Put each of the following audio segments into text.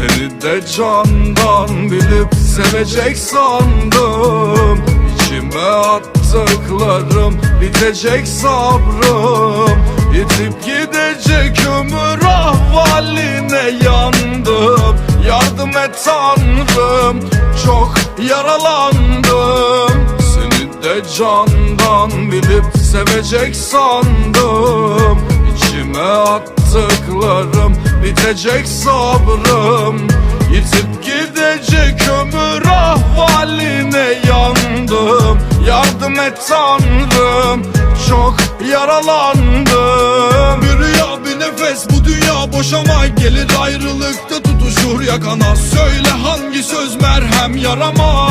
Seni de candan bilip sevecek sandım. İçime attıklarım bitecek sabrım. Yitip gidecek ömür ahvaline yandım. Yardım et tanrım çok yaralandım. Seni de candan bilip sevecek sandım. İçime attıklarım bitecek sabrım Yitip gidecek ömür ahvaline yandım. Yardım et tanrım çok yaralandım. Bir rüya bir nefes bu dünya boşama. Gelir ayrılıkta tutuşur yakana. Söyle hangi söz merhem yarama.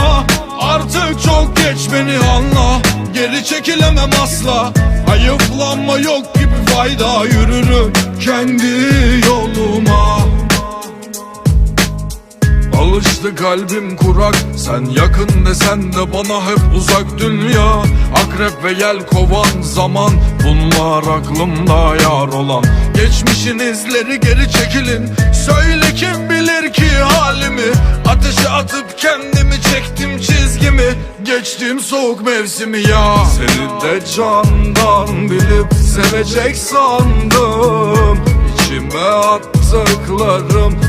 Artık çok geç beni anla. Geri çekilemem asla. Hayıflanma yok gibi fayda. Yürürüm kendi Alıştı kalbim kurak Sen yakın desen de bana hep uzak dünya. Akrep ve yel kovan zaman Bunlar aklımda yar olan. Geçmişin izleri geri çekilin Söyle kim bilir ki halimi? Ateşe atıp kendimi çektim çizgimi. Geçtim soğuk mevsimi ya. Seni de candan bilip sevecek sandım. İçime attıklarım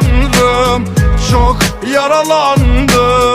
tanrım çok yaralandım